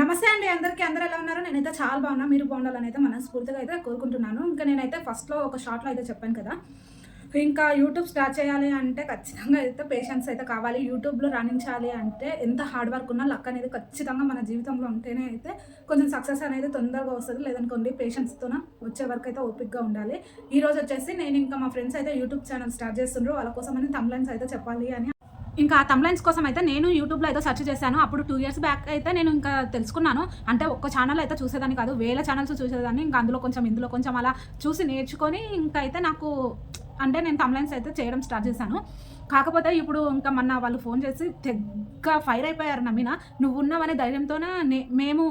నమస్తే అండి అందరికీ అందరూ ఎలా ఉన్నారు? నేనైతే చాలా బాగున్నా మీరు బాగుండాలని అయితే మనస్ఫూర్తిగా అయితే కోరుకుంటున్నాను. ఇంకా నేనైతే ఫస్ట్లో ఒక షార్ట్లో అయితే చెప్పాను కదా. ఇంకా యూట్యూబ్ స్టార్ట్ చేయాలి అంటే ఖచ్చితంగా అయితే పేషెన్స్ అయితే కావాలి. యూట్యూబ్లో రాణించాలి అంటే ఎంత హార్డ్ వర్క్ ఉన్నా లక్ అనేది ఖచ్చితంగా మన జీవితంలో ఉంటేనే అయితే కొంచెం సక్సెస్ అనేది తొందరగా వస్తుంది. లేదనుకోండి పేషెన్స్తోన వచ్చే వరకు అయితే ఓపిక్గా ఉండాలి. ఈరోజు వచ్చేసి నేను ఇంకా మా ఫ్రెండ్స్ అయితే యూట్యూబ్ ఛానల్ స్టార్ట్ చేస్తుండ్రు. వాళ్ళ కోసం అని తమ్లైన్స్ అయితే చెప్పాలి అని ఇంకా తమ్లైన్స్ కోసం అయితే నేను యూట్యూబ్లో అయితే సెర్చ్ చేశాను. అప్పుడు టూ ఇయర్స్ బ్యాక్ అయితే నేను ఇంకా తెలుసుకున్నాను. అంటే ఒక్క ఛానల్ అయితే చూసేదాన్ని కాదు వేల ఛానల్స్ చూసేదాన్ని. ఇంకా అందులో కొంచెం ఇందులో కొంచెం అలా చూసి నేర్చుకొని ఇంకా అయితే నాకు అంటే నేను తమ్లైన్స్ అయితే చేయడం స్టార్ట్ చేశాను. కాకపోతే ఇప్పుడు ఇంకా మొన్న వాళ్ళు ఫోన్ చేసి తెగ్గ ఫైర్ అయిపోయారు నమ్మిన నువ్వు ఉన్నావనే ధైర్యంతోనే మేము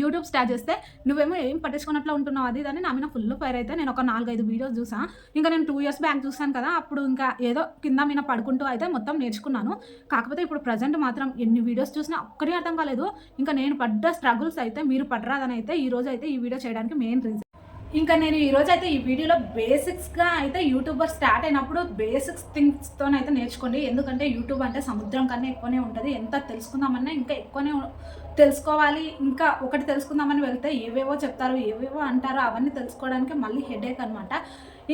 యూట్యూబ్ స్టార్ట్ చేస్తే నువ్వేమో ఏం పట్టించుకున్నట్లు ఉంటున్నావు అది దాన్ని నా మీద ఫుల్ ఫైర్ అయితే నేను ఒక నాలుగైదు వీడియోస్ చూసా. ఇంకా నేను టూ ఇయర్స్ బ్యాక్ చూసాను కదా అప్పుడు ఇంకా ఏదో కింద మీద పడుకుంటూ అయితే మొత్తం నేర్చుకున్నాను. కాకపోతే ఇప్పుడు ప్రజెంట్ మాత్రం ఎన్ని వీడియోస్ చూసినా ఒక్కటే అర్థం కాలేదు. ఇంకా నేను పడ్డ స్ట్రగుల్స్ అయితే మీరు పడరాదని అయితే ఈ రోజు అయితే ఈ వీడియో చేయడానికి మెయిన్ రీజన్. ఇంకా నేను ఈరోజు అయితే ఈ వీడియోలో బేసిక్స్గా అయితే యూట్యూబర్ స్టార్ట్ అయినప్పుడు బేసిక్స్ థింగ్స్తో అయితే నేర్చుకోండి. ఎందుకంటే యూట్యూబ్ అంటే సముద్రం కన్నా ఎక్కువనే ఉంటుంది. ఎంత తెలుసుకుందామన్నా ఇంకా ఎక్కువనే తెలుసుకోవాలి. ఇంకా ఒకటి తెలుసుకుందామని వెళ్తే ఏవేవో చెప్తారు ఏవేవో అంటారో. అవన్నీ తెలుసుకోవడానికి మళ్ళీ హెడేక్ అనమాట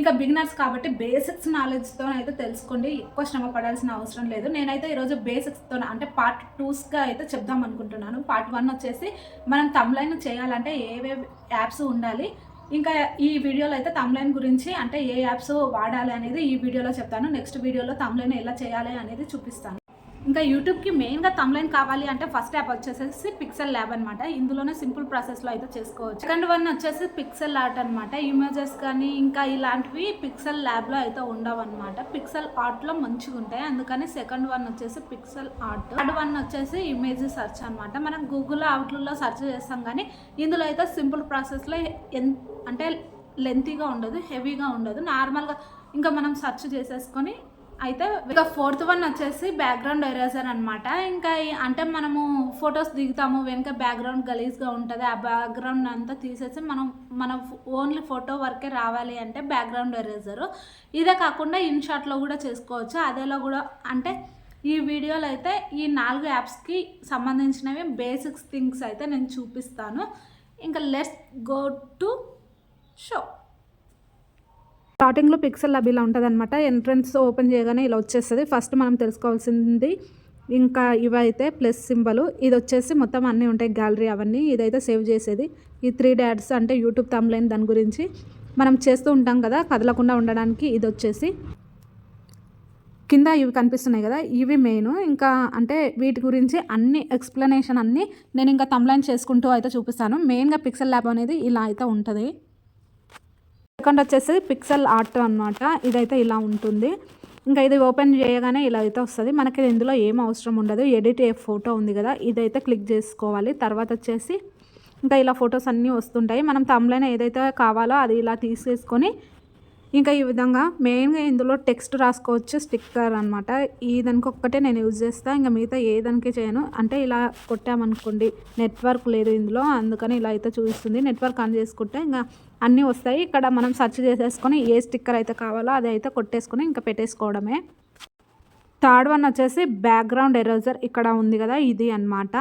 ఇంకా బిగినర్స్ కాబట్టి బేసిక్స్ నాలెడ్జ్తో అయితే తెలుసుకోండి. ఎక్కువ శ్రమ పడాల్సిన అవసరం లేదు. నేనైతే ఈరోజు బేసిక్స్తో అంటే పార్ట్ టూస్గా అయితే చెప్దాం అనుకుంటున్నాను. పార్ట్ వన్ వచ్చేసి మనం తమ్లైన్ చేయాలంటే ఏవేవి యాప్స్ ఉండాలి. ఇంకా ఈ వీడియోలో అయితే తమ్లైన్ గురించి అంటే ఏ యాప్స్ వాడాలి అనేది ఈ వీడియోలో చెప్తాను. నెక్స్ట్ వీడియోలో తమ్లైన్ ఎలా చేయాలి అనేది చూపిస్తాను. ఇంకా యూట్యూబ్కి మెయిన్గా తమ్లైన్ కావాలి అంటే ఫస్ట్ యాప్ వచ్చేసేసి పిక్సెల్ ల్యాబ్ అనమాట ఇందులోనే సింపుల్ ప్రాసెస్లో అయితే చేసుకోవచ్చు. సెకండ్ వన్ వచ్చేసి పిక్సెల్ ఆర్ట్ అనమాట ఇమేజెస్ కానీ ఇంకా ఇలాంటివి పిక్సెల్ ల్యాబ్లో అయితే ఉండవు అనమాట పిక్సెల్ ఆర్ట్లో మంచిగా ఉంటాయి. అందుకని సెకండ్ వన్ వచ్చేసి పిక్సెల్ ఆర్ట్ థర్డ్ వన్ వచ్చేసి ఇమేజ్ సెర్చ్ అనమాట మనం గూగుల్లో అవుట్లలో సెర్చ్ చేస్తాం కానీ ఇందులో అయితే సింపుల్ ప్రాసెస్లో ఎంత అంటే లెంతీగా ఉండదు హెవీగా ఉండదు. నార్మల్గా ఇంకా మనం సెర్చ్ చేసేసుకొని అయితే ఇంకా ఫోర్త్ వన్ వచ్చేసి బ్యాక్గ్రౌండ్ ఎరేజర్ అనమాట ఇంకా అంటే మనము ఫొటోస్ దిగుతాము వెనుక బ్యాక్గ్రౌండ్ గలీజ్గా ఉంటుంది. ఆ బ్యాక్గ్రౌండ్ అంతా తీసేసి మనం మన ఓన్లీ ఫోటో వరకే రావాలి అంటే బ్యాక్గ్రౌండ్ ఎరేజర్ ఇదే కాకుండా ఇన్ షాట్లో కూడా చేసుకోవచ్చు. అదేలో కూడా అంటే ఈ వీడియోలో అయితే ఈ నాలుగు యాప్స్కి సంబంధించినవి బేసిక్స్ థింగ్స్ అయితే నేను చూపిస్తాను. ఇంకా లెట్స్ గో టు షో స్టార్టింగ్లో పిక్సెల్ లబ్ ఇలా ఉంటుంది అనమాట ఎంట్రన్స్ ఓపెన్ చేయగానే ఇలా వచ్చేస్తుంది. ఫస్ట్ మనం తెలుసుకోవాల్సింది ఇంకా ఇవైతే ప్లస్ సింబల్ ఇది వచ్చేసి మొత్తం అన్నీ ఉంటాయి గ్యాలరీ అవన్నీ. ఇదైతే సేవ్ చేసేది. ఈ త్రీ డాట్స్ అంటే యూట్యూబ్ తమ్లైన్ దాని గురించి మనం చేస్తూ ఉంటాం కదా కదలకుండా ఉండడానికి ఇది వచ్చేసి. కింద ఇవి కనిపిస్తున్నాయి కదా ఇవి మెయిన్ ఇంకా అంటే వీటి గురించి అన్ని ఎక్స్ప్లెనేషన్ అన్నీ నేను ఇంకా తమ్లైన్ చేసుకుంటూ అయితే చూపిస్తాను. మెయిన్గా పిక్సెల్ ల్యాబ్ అనేది ఇలా అయితే ఉంటుంది. సెకండ్ వచ్చేసి పిక్సెల్ ఆర్ట్ అనమాట ఇదైతే ఇలా ఉంటుంది. ఇంకా ఇది ఓపెన్ చేయగానే ఇలా అయితే వస్తుంది. మనకి ఇందులో ఏం అవసరం ఉండదు. ఎడిట్ ఏ ఫోటో ఉంది కదా ఇదైతే క్లిక్ చేసుకోవాలి. తర్వాత వచ్చేసి ఇంకా ఇలా ఫొటోస్ అన్నీ వస్తుంటాయి. మనం తమ్లైన ఏదైతే కావాలో అది ఇలా తీసేసుకొని ఇంకా ఈ విధంగా మెయిన్గా ఇందులో టెక్స్ట్ రాసుకోవచ్చు స్టిక్కర్ అనమాట ఈ దానికి ఒక్కటే నేను యూజ్ చేస్తాను ఇంకా మిగతా ఏ దానికి చేయను. అంటే ఇలా కొట్టామనుకోండి నెట్వర్క్ లేదు ఇందులో. అందుకని ఇలా అయితే చూపిస్తుంది. నెట్వర్క్ ఆన్ చేసుకుంటే ఇంకా అన్నీ వస్తాయి. ఇక్కడ మనం సెర్చ్ చేసేసుకొని ఏ స్టిక్కర్ అయితే కావాలో అది అయితే కొట్టేసుకొని ఇంకా పెట్టేసుకోవడమే. థర్డ్ వన్ వచ్చేసి బ్యాక్గ్రౌండ్ ఎరేజర్ ఇక్కడ ఉంది కదా ఇది అన్నమాట.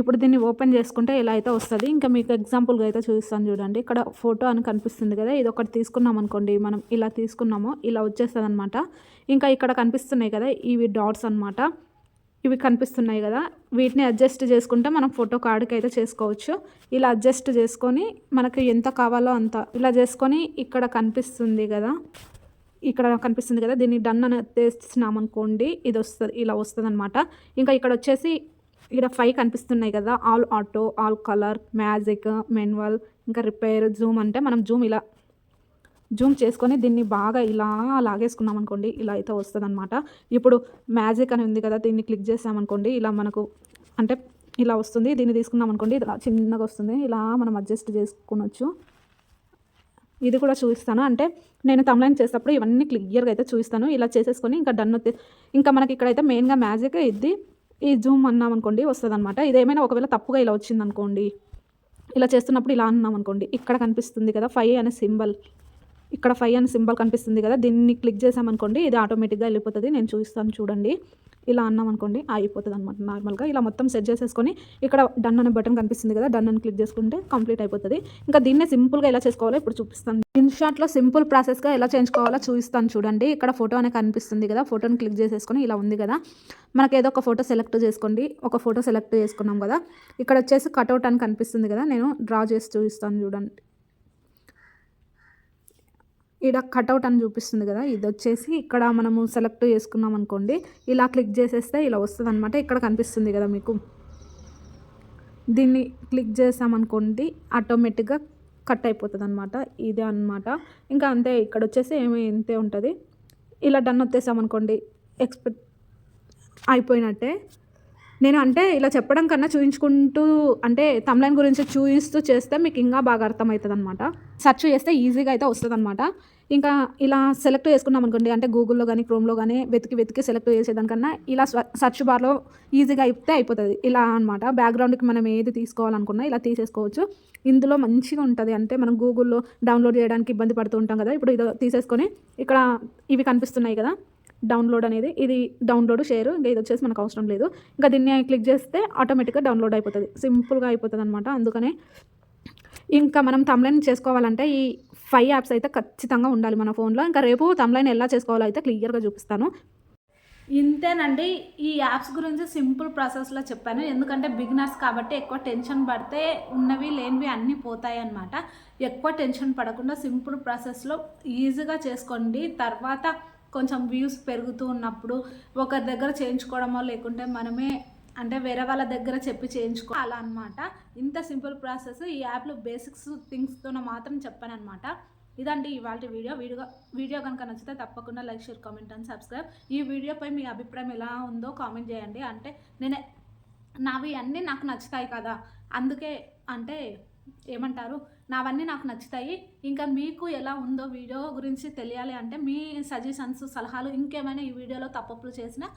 ఇప్పుడు దీన్ని ఓపెన్ చేసుకుంటే ఇలా అయితే వస్తుంది. ఇంకా మీకు ఎగ్జాంపుల్గా అయితే చూపిస్తాను చూడండి. ఇక్కడ ఫోటో అని కనిపిస్తుంది కదా ఇది ఒకటి తీసుకున్నాం అనుకోండి మనం ఇలా తీసుకున్నాము ఇలా వచ్చేస్తుంది అనమాట ఇంకా ఇక్కడ కనిపిస్తున్నాయి కదా ఇవి డాట్స్ అన్నమాట. ఇవి కనిపిస్తున్నాయి కదా. వీటిని అడ్జస్ట్ చేసుకుంటే మనం ఫోటో కార్డుకి అయితే చేసుకోవచ్చు. ఇలా అడ్జస్ట్ చేసుకొని మనకి ఎంత కావాలో అంత ఇలా చేసుకొని ఇక్కడ కనిపిస్తుంది కదా. ఇక్కడ కనిపిస్తుంది కదా. దీన్ని డన్ అని తెస్తున్నాం అనుకోండి ఇది వస్తుంది ఇలా వస్తుంది అనమాట ఇంకా ఇక్కడ వచ్చేసి ఇక్కడ ఫైవ్ కనిపిస్తున్నాయి కదా. All auto all colour magic manual ఇంకా రిపేర్ జూమ్ అంటే మనం జూమ్ ఇలా జూమ్ చేసుకొని దీన్ని బాగా ఇలా లాగేసుకున్నాం అనుకోండి ఇలా అయితే వస్తుంది అనమాట ఇప్పుడు మ్యాజిక్ అని ఉంది కదా దీన్ని క్లిక్ చేసామనుకోండి ఇలా మనకు అంటే ఇలా వస్తుంది దీన్ని తీసుకున్నాం అనుకోండి ఇలా చిన్నగా వస్తుంది ఇలా మనం అడ్జస్ట్ చేసుకునొచ్చు. ఇది కూడా చూపిస్తాను. అంటే నేను తమ్లైన్ చేసేటప్పుడు ఇవన్నీ క్లియర్గా అయితే చూపిస్తాను. ఇలా చేసేసుకొని ఇంకా డన్ ఇంకా మనకి ఇక్కడైతే మెయిన్గా మ్యాజిక్ ఇది ఈ జూమ్ అన్నాం అనుకోండి వస్తుంది అనమాట ఇదేమైనా ఒకవేళ తప్పుగా ఇలా వచ్చిందనుకోండి ఇలా చేస్తున్నప్పుడు ఇలా అన్నాం అనుకోండి ఇక్కడ కనిపిస్తుంది కదా ఫైవ్ అనే సింబల్. ఇక్కడ ఫైవ్ అని సింబల్ కనిపిస్తుంది కదా దీన్ని క్లిక్ చేసామనుకోండి ఇది ఆటోమేటిక్గా వెళ్ళిపోతుంది. నేను చూస్తాను చూడండి. ఇలా అన్నాం అనుకోండి అయిపోతుంది అనమాట నార్మల్గా. ఇలా మొత్తం సెట్ చేసేసుకొని ఇక్కడ డన్ అనే బటన్ కనిపిస్తుంది కదా డన్ అని క్లిక్ చేసుకుంటే కంప్లీట్ అయిపోతుంది. ఇంకా దీన్నే సింపుల్గా ఎలా చేసుకోవాలో ఇప్పుడు చూపిస్తాను. ఇన్షాట్లో సింపుల్ ప్రాసెస్గా ఎలా చేయించుకోవాలో చూపిస్తాను చూడండి. ఇక్కడ ఫోటో అనే కనిపిస్తుంది కదా ఫోటోని క్లిక్ చేసేసుకొని ఇలా ఉంది కదా. మనకి ఏదో ఒక ఫోటో సెలెక్ట్ చేసుకోండి. ఒక ఫోటో సెలెక్ట్ చేసుకున్నాం కదా. ఇక్కడ వచ్చేసి కట్అవుట్ అని కనిపిస్తుంది కదా నేను డ్రా చేసి చూపిస్తాను చూడండి. ఇక్కడ కట్అవుట్ అని చూపిస్తుంది కదా ఇది వచ్చేసి ఇక్కడ మనము సెలెక్ట్ చేసుకున్నాం అనుకోండి. ఇలా క్లిక్ చేసేస్తే ఇలా వస్తుంది అనమాట ఇక్కడ కనిపిస్తుంది కదా మీకు. దీన్ని క్లిక్ చేసామనుకోండి ఆటోమేటిక్గా కట్ అయిపోతుంది అనమాట ఇదే అనమాట ఇంకా అంతే ఇక్కడ వచ్చేసి ఏమి ఇంతే ఉంటుంది. ఇలా డన్ వచ్చేసామనుకోండి ఎక్స్పెక్ట్ అయిపోయినట్టే. నేను అంటే ఇలా చెప్పడం కన్నా చూపించుకుంటూ అంటే తమ్లైన్ గురించి చూపిస్తూ చేస్తే మీకు ఇంకా బాగా అర్థమవుతుంది అనమాట సెర్చ్ చేస్తే ఈజీగా అయితే వస్తుంది అనమాట ఇంకా ఇలా సెలెక్ట్ చేసుకున్నాం అనుకోండి అంటే గూగుల్లో కానీ క్రోమ్లో కానీ వెతికి వెతికి సెలెక్ట్ చేసేదానికన్నా ఇలా సెర్చ్ బార్లో ఈజీగా అయితే అయిపోతుంది. ఇలా అనమాట బ్యాక్గ్రౌండ్కి మనం ఏది తీసుకోవాలనుకున్నా ఇలా తీసేసుకోవచ్చు. ఇందులో మంచిగా ఉంటుంది అంటే మనం గూగుల్లో డౌన్లోడ్ చేయడానికి ఇబ్బంది పడుతూ ఉంటాం కదా. ఇప్పుడు ఇది తీసేసుకొని ఇక్కడ ఇవి కనిపిస్తున్నాయి కదా. డౌన్లోడ్ అనేది ఇది డౌన్లోడ్ షేర్ ఇంకా ఇది వచ్చేసి మనకు అవసరం లేదు. ఇంకా దీన్ని క్లిక్ చేస్తే ఆటోమేటిక్గా డౌన్లోడ్ అయిపోతుంది. సింపుల్గా అయిపోతుంది అనమాట అందుకనే ఇంకా మనం తమ్లైన్ చేసుకోవాలంటే ఈ ఫైవ్ యాప్స్ అయితే ఖచ్చితంగా ఉండాలి మన ఫోన్లో. ఇంకా రేపు తమ్లైన్ ఎలా చేసుకోవాలో అయితే క్లియర్గా చూపిస్తాను. ఇంతేనండి ఈ యాప్స్ గురించి సింపుల్ ప్రాసెస్లో చెప్పాను. ఎందుకంటే బిగినర్స్ కాబట్టి ఎక్కువ టెన్షన్ పడితే ఉన్నవి లేనివి అన్నీ పోతాయి అన్నమాట. ఎక్కువ టెన్షన్ పడకుండా సింపుల్ ప్రాసెస్లో ఈజీగా చేసుకోండి. తర్వాత కొంచెం వ్యూస్ పెరుగుతూ ఉన్నప్పుడు ఒకరి దగ్గర చేయించుకోవడమో లేకుంటే మనమే అంటే వేరే వాళ్ళ దగ్గర చెప్పి చేయించుకో అలా అనమాట ఇంత సింపుల్ ప్రాసెస్. ఈ యాప్లో బేసిక్స్ థింగ్స్తో మాత్రం చెప్పాను అనమాట ఇదండి ఇవాళ వీడియో. వీడియో వీడియో కనుక నచ్చితే తప్పకుండా like share comment and subscribe. ఈ వీడియోపై మీ అభిప్రాయం ఎలా ఉందో కామెంట్ చేయండి. అంటే నేను నావి అన్నీ నాకు నచ్చుతాయి కదా. అందుకే అంటే ఏమంటారు? నావన్నీ నాకు నచ్చుతాయి. ఇంకా మీకు ఎలా ఉందో వీడియో గురించి తెలియాలి అంటే మీ సజెషన్స్ సలహాలు ఇంకేమైనా ఈ వీడియోలో తప్పప్పులు చేసినా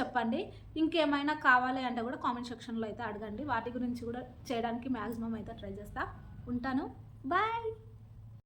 చెప్పండి. ఇంకేమైనా కావాలి అంటే కూడా కామెంట్ సెక్షన్లో అయితే అడగండి. వాటి గురించి కూడా చేయడానికి మ్యాక్సిమం అయితే ట్రై చేస్తా. ఉంటాను. బాయ్